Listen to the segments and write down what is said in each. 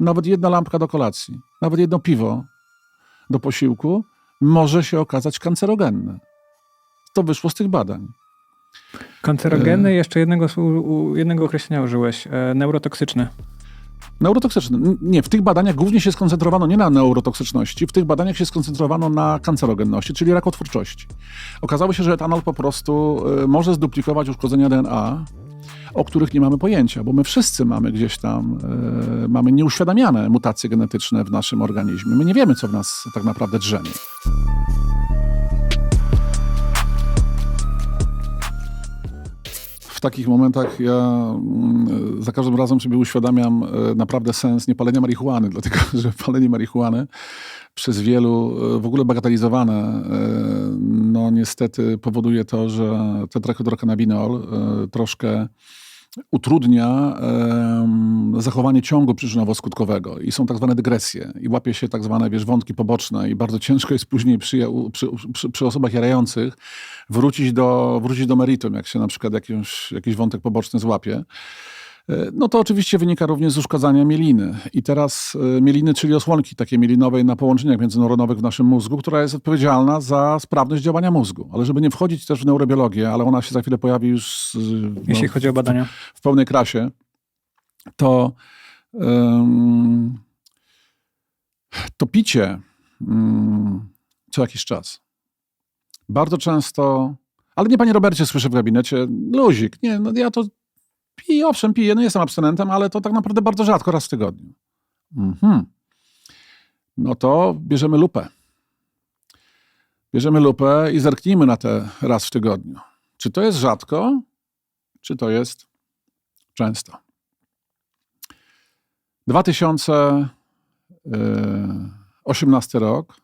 nawet jedna lampka do kolacji, nawet jedno piwo do posiłku może się okazać kancerogenne. To wyszło z tych badań. Kancerogeny, E. jeszcze jednego, jednego określenia użyłeś. E, neurotoksyczny. Nie, w tych badaniach głównie się skoncentrowano nie na neurotoksyczności, w tych badaniach się skoncentrowano na kancerogenności, czyli rakotwórczości. Okazało się, że etanol po prostu y, może zduplikować uszkodzenia DNA, o których nie mamy pojęcia, bo my wszyscy mamy gdzieś tam, y, mamy nieuświadamiane mutacje genetyczne w naszym organizmie. My nie wiemy, co w nas tak naprawdę drzemie. Takich momentach ja mm, za każdym razem sobie uświadamiam e, naprawdę sens niepalenia marihuany, dlatego że palenie marihuany przez wielu e, w ogóle bagatelizowane, e, no niestety powoduje to, że tetrahydrokanabinol troszkę utrudnia zachowanie ciągu przyczynowo-skutkowego i są tak zwane dygresje i łapie się tak zwane wiesz, wątki poboczne i bardzo ciężko jest później przy, przy, przy, przy osobach jarających wrócić do, wrócić do meritum, jak się na przykład jakiś, jakiś wątek poboczny złapie. E, No to oczywiście wynika również z uszkadzania mieliny. I teraz e, mieliny, czyli osłonki takiej mielinowej na połączeniach międzyneuronowych w naszym mózgu, która jest odpowiedzialna za sprawność działania mózgu. Ale żeby nie wchodzić też w neurobiologię, ale ona się za chwilę pojawi już no, Jeśli chodzi o badania. w pełnej krasie, to, ym, to picie ym, co jakiś czas. Bardzo często, ale nie panie Robercie, słyszę w gabinecie, luzik, nie, no ja to piję, owszem piję, no jestem abstynentem, ale to tak naprawdę bardzo rzadko, raz w tygodniu. Mhm. No to bierzemy lupę. Bierzemy lupę i zerknijmy na te raz w tygodniu. Czy to jest rzadko, czy to jest często. 2018 rok,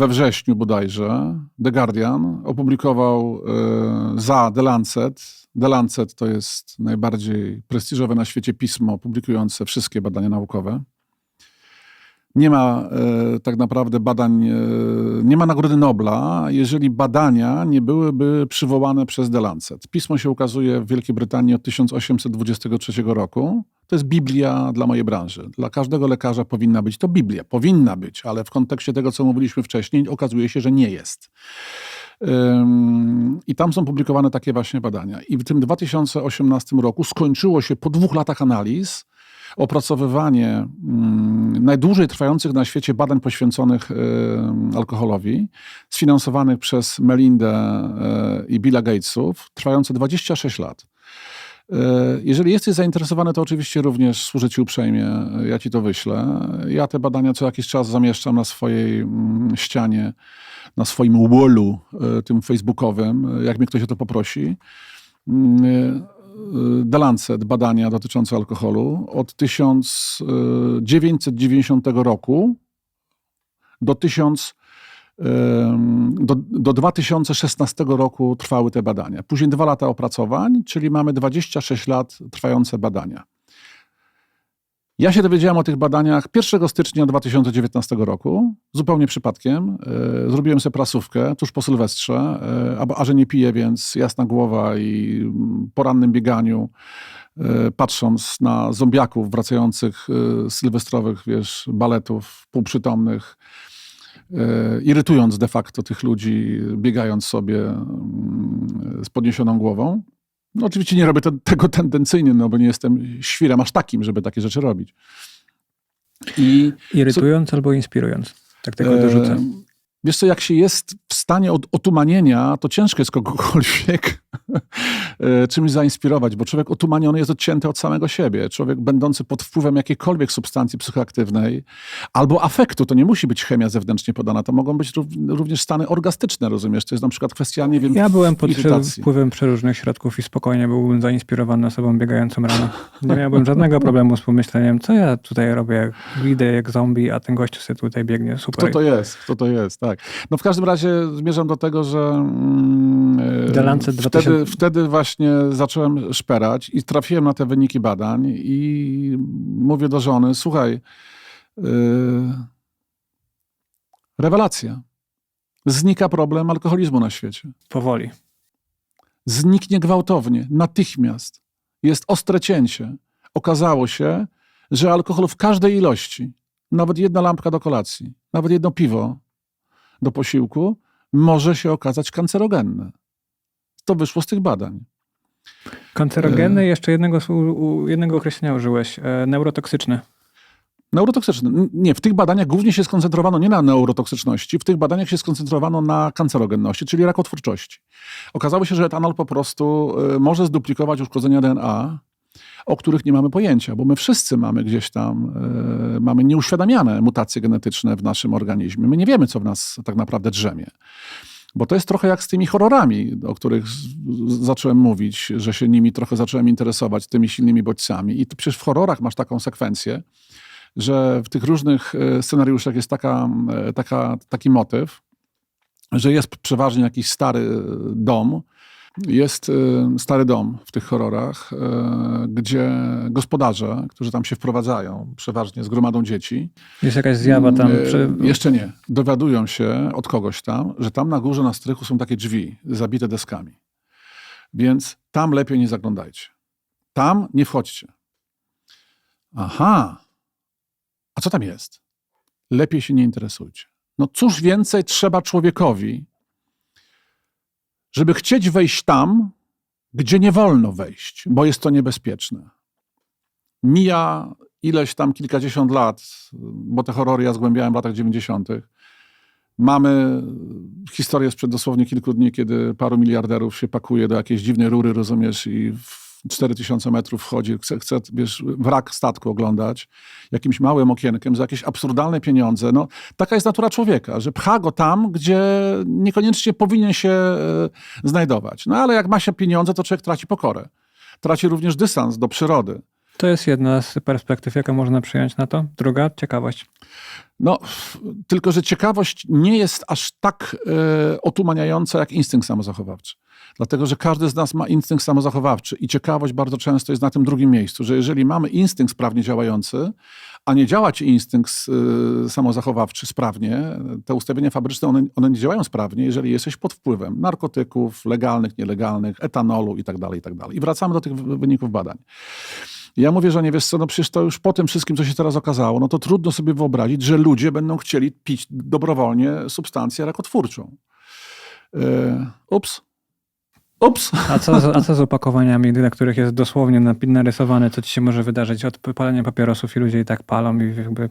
we wrześniu bodajże, The Guardian opublikował e, za The Lancet. The Lancet to jest najbardziej prestiżowe na świecie pismo publikujące wszystkie badania naukowe. Nie ma e, tak naprawdę badań, e, nie ma Nagrody Nobla, jeżeli badania nie byłyby przywołane przez The Lancet. Pismo się ukazuje w Wielkiej Brytanii od 1823 roku. To jest Biblia dla mojej branży. Dla każdego lekarza powinna być to Biblia. Powinna być, ale w kontekście tego, co mówiliśmy wcześniej, okazuje się, że nie jest. I tam są publikowane takie właśnie badania. I w tym 2018 roku skończyło się po dwóch latach analiz opracowywanie mm, najdłużej trwających na świecie badań poświęconych ym, alkoholowi, sfinansowanych przez Melindę y, i Billa Gatesów, trwające 26 lat. Y, Jeżeli jesteś zainteresowany, to oczywiście również służę Ci uprzejmie, ja Ci to wyślę. Ja te badania co jakiś czas zamieszczam na swojej mm, ścianie, na swoim wallu y, tym facebookowym, jak mnie ktoś o to poprosi. Y, The Lancet, badania dotyczące alkoholu od 1990 roku do 1000 Ym, do, do 2016 roku trwały te badania. Później dwa lata opracowań, czyli mamy 26 lat trwające badania. Ja się dowiedziałem o tych badaniach 1 stycznia 2019 roku, zupełnie przypadkiem. E, Zrobiłem sobie prasówkę tuż po Sylwestrze, e, a, że nie piję, więc jasna głowa i mm, po rannym bieganiu, e, patrząc na zombiaków wracających z sylwestrowych, wiesz, baletów półprzytomnych, irytując de facto tych ludzi, biegając sobie mm, z podniesioną głową. No oczywiście nie robię te, tego tendencyjnie, no bo nie jestem świrem aż takim, żeby takie rzeczy robić. I Irytując albo inspirując. Tak tylko e, dorzucę. Wiesz co, jak się jest w stanie od otumanienia, to ciężko jest kogokolwiek e, czymś zainspirować, bo człowiek otumaniony jest odcięty od samego siebie. Człowiek będący pod wpływem jakiejkolwiek substancji psychoaktywnej albo afektu, to nie musi być chemia zewnętrznie podana, to mogą być rów- również stany orgastyczne, rozumiesz? To jest na przykład kwestia, nie wiem, Ja byłem pod irytacji. wpływem przeróżnych środków i spokojnie byłbym zainspirowany osobą biegającą rano. Nie miałbym żadnego problemu z pomyśleniem, co ja tutaj robię, idę jak zombie, a ten gościu sobie tutaj biegnie. Super. Kto to jest? Kto to jest, tak. No w każdym razie zmierzam do tego, że mm, e, wtedy, 2000. wtedy właśnie zacząłem szperać i trafiłem na te wyniki badań i mówię do żony, słuchaj, yy, rewelacja. Znika problem alkoholizmu na świecie. Powoli. Zniknie gwałtownie, natychmiast. Jest ostre cięcie. Okazało się, że alkohol w każdej ilości, nawet jedna lampka do kolacji, nawet jedno piwo do posiłku, może się okazać kancerogenne. To wyszło z tych badań. Kancerogeny, E. jeszcze jednego, jednego określenia użyłeś. E, neurotoksyczny. Neurotoksyczny. N- Nie, w tych badaniach głównie się skoncentrowano nie na neurotoksyczności, w tych badaniach się skoncentrowano na kancerogenności, czyli rakotwórczości. Okazało się, że etanol po prostu y, może zduplikować uszkodzenia DNA, o których nie mamy pojęcia, bo my wszyscy mamy gdzieś tam, y, mamy nieuświadamiane mutacje genetyczne w naszym organizmie. My nie wiemy, co w nas tak naprawdę drzemie. Bo to jest trochę jak z tymi horrorami, o których zacząłem mówić, że się nimi trochę zacząłem interesować, tymi silnymi bodźcami. I ty przecież w horrorach masz taką sekwencję, że w tych różnych e, scenariuszach jest taka, e, taka, taki motyw, że jest przeważnie jakiś stary dom, jest e, stary dom w tych horrorach, e, gdzie gospodarze, którzy tam się wprowadzają, przeważnie z gromadą dzieci, Jest jakaś zjawa tam. e, Przy... jeszcze nie, dowiadują się od kogoś tam, że tam na górze na strychu są takie drzwi zabite deskami. Więc tam lepiej nie zaglądajcie. Tam nie wchodźcie. Aha. A co tam jest? Lepiej się nie interesujcie. No cóż więcej trzeba człowiekowi, żeby chcieć wejść tam, gdzie nie wolno wejść, bo jest to niebezpieczne. Mija ileś tam kilkadziesiąt lat, bo te horrory ja zgłębiałem w latach 90. Mamy historię sprzed dosłownie kilku dni, kiedy paru miliarderów się pakuje do jakiejś dziwnej rury, rozumiesz, i 4000 metrów wchodzi, chce, chce wiesz, wrak statku oglądać, jakimś małym okienkiem za jakieś absurdalne pieniądze. No, taka jest natura człowieka, że pcha go tam, gdzie niekoniecznie powinien się e, znajdować. No ale jak ma się pieniądze, to człowiek traci pokorę. Traci również dystans do przyrody. To jest jedna z perspektyw, jaką można przyjąć na to. Druga, ciekawość. No, tylko że ciekawość nie jest aż tak e, otumaniająca jak instynkt samozachowawczy. Dlatego, że każdy z nas ma instynkt samozachowawczy i ciekawość bardzo często jest na tym drugim miejscu, że jeżeli mamy instynkt sprawnie działający, a nie działa ci instynkt e, samozachowawczy sprawnie, te ustawienia fabryczne, one, one nie działają sprawnie, jeżeli jesteś pod wpływem narkotyków, legalnych, nielegalnych, etanolu itd., itd. I wracamy do tych wy- wyników badań. Ja mówię, że nie wiesz co, no przecież to już po tym wszystkim, co się teraz okazało, no to trudno sobie wyobrazić, że ludzie będą chcieli pić dobrowolnie substancję rakotwórczą. Yy, ups. Ups. A co, z- a co z opakowaniami, na których jest dosłownie narysowane, co ci się może wydarzyć od palenia papierosów i ludzie i tak palą i jakby...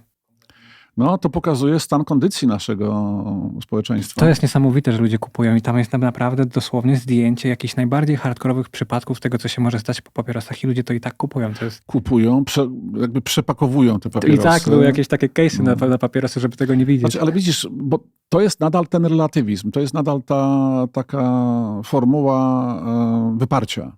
No to pokazuje stan kondycji naszego społeczeństwa. To jest niesamowite, że ludzie kupują i tam jest naprawdę dosłownie zdjęcie jakichś najbardziej hardkorowych przypadków tego, co się może stać po papierosach i ludzie to i tak kupują. To jest... Kupują, prze, jakby przepakowują te I papierosy. tak były jakieś takie case'y na, No. na papierosy, żeby tego nie widzieć. Znaczy, ale widzisz, bo to jest nadal ten relatywizm, to jest nadal ta taka formuła e, wyparcia.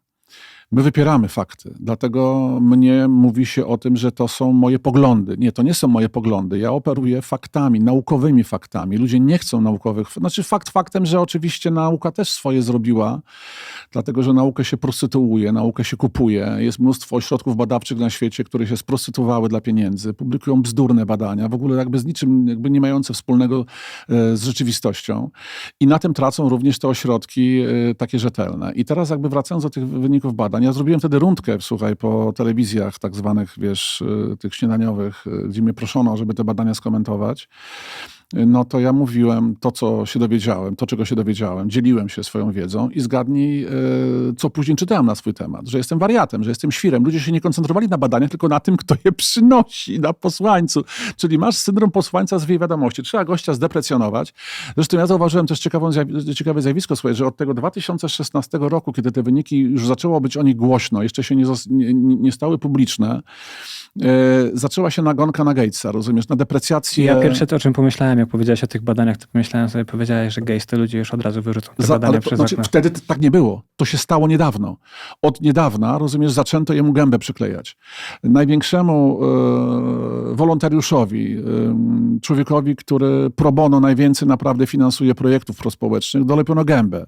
My wypieramy fakty, dlatego mnie mówi się o tym, że to są moje poglądy. Nie, to nie są moje poglądy. Ja operuję faktami, naukowymi faktami. Ludzie nie chcą naukowych. Znaczy, fakt faktem, że oczywiście nauka też swoje zrobiła, dlatego że naukę się prostytuuje, naukę się kupuje. Jest mnóstwo ośrodków badawczych na świecie, które się sprostytuowały dla pieniędzy, publikują bzdurne badania, w ogóle jakby z niczym, jakby nie mające wspólnego e, z rzeczywistością. I na tym tracą również te ośrodki e, takie rzetelne. I teraz jakby wracając do tych wyników badań, ja zrobiłem wtedy rundkę, słuchaj, po telewizjach tak zwanych, wiesz, e, tych śniadaniowych, e, gdzie mnie proszono, żeby te badania skomentować no to ja mówiłem to, co się dowiedziałem, to, czego się dowiedziałem, dzieliłem się swoją wiedzą i zgadnij, e, co później czytałem na swój temat, że jestem wariatem, że jestem świrem. Ludzie się nie koncentrowali na badaniach, tylko na tym, kto je przynosi, na posłańcu. Czyli masz syndrom posłańca z wiadomości. Trzeba gościa zdeprecjonować. Zresztą ja zauważyłem też ciekawą, ciekawe zjawisko, słuchaj, że od tego 2016 roku, kiedy te wyniki już zaczęło być o nich głośno, jeszcze się nie, nie nie stały publiczne, e, zaczęła się nagonka na Gatesa, rozumiesz, na deprecjację. Ja pierwsze to, o czym pomyślałem, jak powiedziałeś o tych badaniach, to pomyślałem sobie, powiedziałeś, że gejs to ludzie już od razu wyrzucą te Za, badania ale przez znaczy, okno. wtedy tak nie było. To się stało niedawno. Od niedawna, rozumiesz, zaczęto jemu gębę przyklejać. Największemu e, wolontariuszowi, e, człowiekowi, który pro bono najwięcej naprawdę finansuje projektów prospołecznych, dolepiono gębę.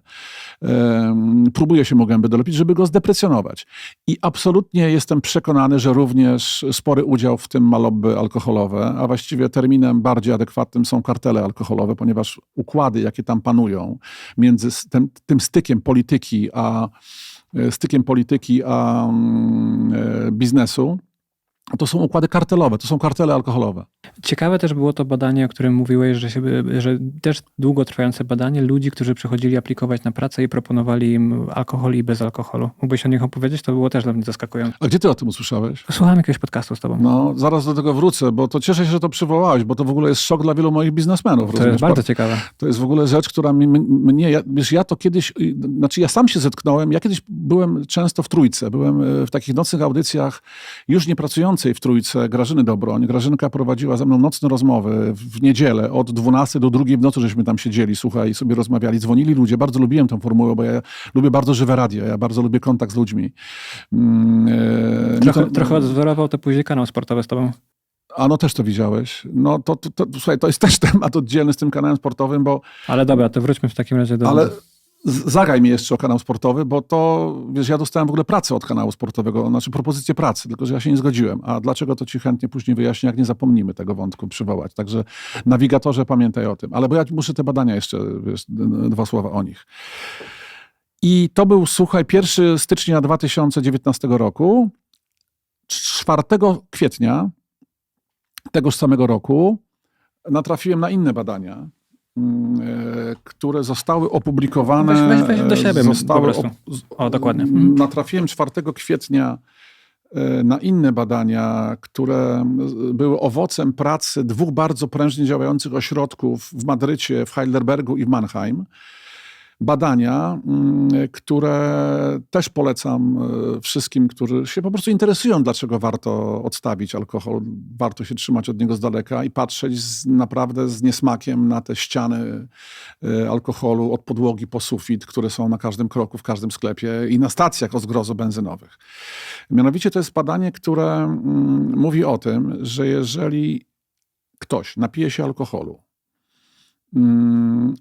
E, próbuje się mu gębę dolepić, żeby go zdeprecjonować. I absolutnie jestem przekonany, że również spory udział w tym ma lobby alkoholowe, a właściwie terminem bardziej adekwatnym są kartele alkoholowe, ponieważ układy, jakie tam panują między tym, tym stykiem polityki a e, stykiem polityki a mm, e, biznesu to są układy kartelowe, to są kartele alkoholowe. Ciekawe też było to badanie, o którym mówiłeś, że, się, że też długotrwające badanie ludzi, którzy przychodzili aplikować na pracę i proponowali im alkohol i bez alkoholu. Mógłbyś o nich opowiedzieć? To było też dla mnie zaskakujące. A gdzie ty o tym usłyszałeś? Słuchałem jakiegoś podcastu z tobą. No, zaraz do tego wrócę, bo to cieszę się, że to przywołałeś, bo to w ogóle jest szok dla wielu moich biznesmenów. to rozumiesz? jest bardzo ciekawe. To jest w ogóle rzecz, która mi, mnie, ja, wiesz, ja to kiedyś, y, znaczy ja sam się zetknąłem, ja kiedyś byłem często w Trójce, byłem y, w takich nocnych audycjach, już nie pracującej w Trójce, Grażyny Dobroń. Grażynka prowadziła ze mną nocne rozmowy w niedzielę, od 12 do 2 w nocy, żeśmy tam siedzieli, słuchaj, i sobie rozmawiali, dzwonili ludzie, bardzo lubiłem tę formułę, bo ja lubię bardzo żywe radio, ja bardzo lubię kontakt z ludźmi. E, Trochę, to- trochę odwzorował to później kanał sportowy z tobą. A no też to widziałeś. No to, to, to, słuchaj, to jest też temat oddzielny z tym kanałem sportowym, bo Ale dobra, to wróćmy w takim razie do... Ale zagaj mi jeszcze o kanał sportowy, bo to, wiesz, ja dostałem w ogóle pracę od kanału sportowego, znaczy propozycję pracy, tylko że ja się nie zgodziłem. A dlaczego, to ci chętnie później wyjaśnię, jak nie zapomnimy tego wątku przywołać. Także nawigatorze, pamiętaj o tym. Ale bo ja muszę te badania jeszcze, wiesz, dwa słowa o nich. I to był, słuchaj, 1 stycznia 2019 roku. 4 kwietnia tegoż samego roku natrafiłem na inne badania, które zostały opublikowane. Weź- weź- weź do e, siebie, zostały op- O, dokładnie. Mhm. Natrafiłem 4 kwietnia e, na inne badania, które były owocem pracy dwóch bardzo prężnie działających ośrodków w Madrycie, w Heidelbergu i w Mannheim. Badania, mm, które też polecam e, wszystkim, którzy się po prostu interesują, dlaczego warto odstawić alkohol, warto się trzymać od niego z daleka i patrzeć z, naprawdę z niesmakiem na te ściany e, alkoholu od podłogi po sufit, które są na każdym kroku, w każdym sklepie i na stacjach o zgrozo benzynowych. Mianowicie to jest badanie, które mm, mówi o tym, że jeżeli ktoś napije się alkoholu,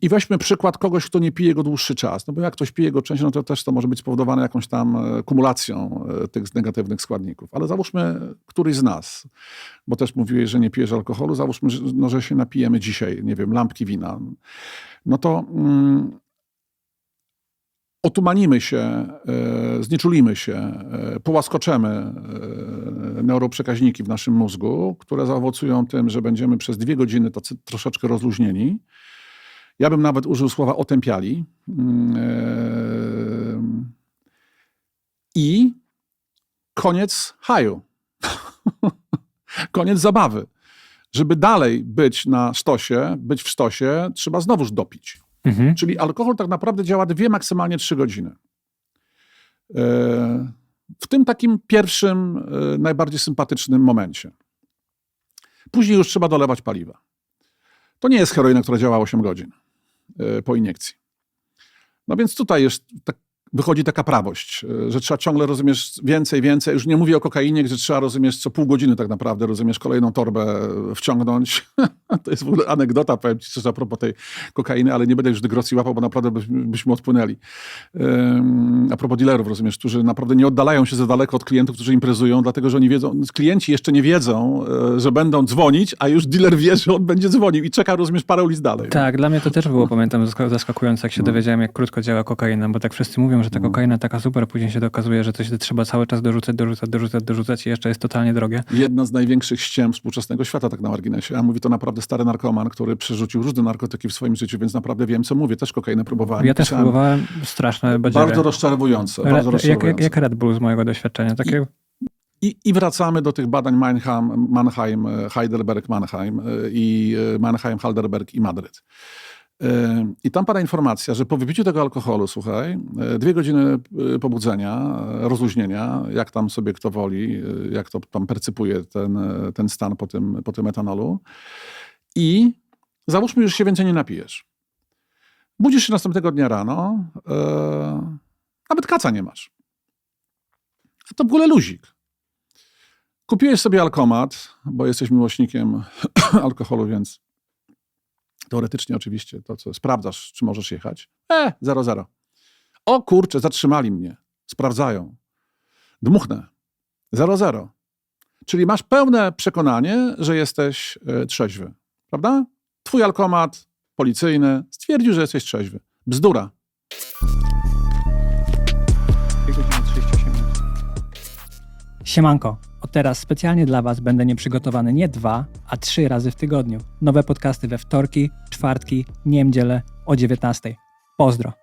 I weźmy przykład kogoś, kto nie pije go dłuższy czas. No bo jak ktoś pije go częściej, no to też to może być spowodowane jakąś tam e, kumulacją e, tych negatywnych składników. Ale załóżmy któryś z nas, bo też mówiłeś, że nie pijesz alkoholu, załóżmy, że, no, że się napijemy dzisiaj, nie wiem, lampki wina. No to mm, otumanimy się, e, znieczulimy się, e, połaskoczemy e, neuroprzekaźniki w naszym mózgu, które zaowocują tym, że będziemy przez dwie godziny tacy troszeczkę rozluźnieni. Ja bym nawet użył słowa otępiali. Mm, I koniec haju. koniec zabawy. Żeby dalej być na sztosie, być w sztosie, trzeba znowuż dopić. Mhm. Czyli alkohol tak naprawdę działa dwie, maksymalnie trzy godziny. E, W tym takim pierwszym, e, najbardziej sympatycznym momencie. Później już trzeba dolewać paliwa. To nie jest heroina, która działa 8 godzin e, po iniekcji. No więc tutaj jest, tak, wychodzi taka prawość, e, że trzeba ciągle, rozumiesz, więcej, więcej. Już nie mówię o kokainie, gdzie trzeba, rozumiesz, co pół godziny tak naprawdę, rozumiesz, kolejną torbę wciągnąć. to jest w ogóle anegdota, powiem ci szczerze, a propos tej kokainy, ale nie będę już dygresji łapał, bo naprawdę byśmy, byśmy odpłynęli. A propos dealerów, rozumiesz, którzy naprawdę nie oddalają się za daleko od klientów, którzy imprezują, dlatego że oni wiedzą, klienci jeszcze nie wiedzą, e, że będą dzwonić, a już dealer wie, że on będzie dzwonił i czeka, rozumiesz, parę ulic dalej. Tak, dla mnie to też było, pamiętam, zask- zaskakujące, jak się dowiedziałem, jak krótko działa kokaina, bo tak wszyscy mówią, że ta kokaina taka super, później się okazuje, że się trzeba cały czas dorzucać, dorzucać, dorzucać, dorzucać i jeszcze jest totalnie drogie. Jedna z największych ściem współczesnego świata, tak na marginesie. A mówi to naprawdę stary narkoman, który przerzucił różne narkotyki w swoim życiu, więc naprawdę wiem, co mówię. Też kokainę próbowałem. Ja też Pisałem. próbowałem, straszne badziewie. Bardzo rozczarowujące. Bardzo jak, jak, rozczarowujące. jak Red Bull z mojego doświadczenia. Takie, I, I wracamy do tych badań Mannheim, Mannheim, e, Heidelberg, Mannheim e, i e, Mannheim, Heidelberg i Madryt. E, I tam pada informacja, że po wypiciu tego alkoholu, słuchaj, e, dwie godziny e, pobudzenia, rozluźnienia, jak tam sobie kto woli, jak to tam percypuje ten, ten stan po tym, po tym etanolu. I załóżmy, już się więcej nie napijesz. Budzisz się następnego dnia rano, e, nawet kaca nie masz. A to w ogóle luzik. Kupiłeś sobie alkomat, bo jesteś miłośnikiem alkoholu, więc teoretycznie oczywiście to, co sprawdzasz, czy możesz jechać. E, 0-0. O kurczę, zatrzymali mnie. Sprawdzają. Dmuchnę. 0-0. Czyli masz pełne przekonanie, że jesteś e, trzeźwy. Prawda? Twój alkomat policyjny stwierdził, że jesteś trzeźwy. Bzdura. 2 godziny 38 minut. Siemanko. Od teraz specjalnie dla Was będę nieprzygotowany nie dwa, a trzy razy w tygodniu. Nowe podcasty we wtorki, czwartki, niedzielę o 19. Pozdro!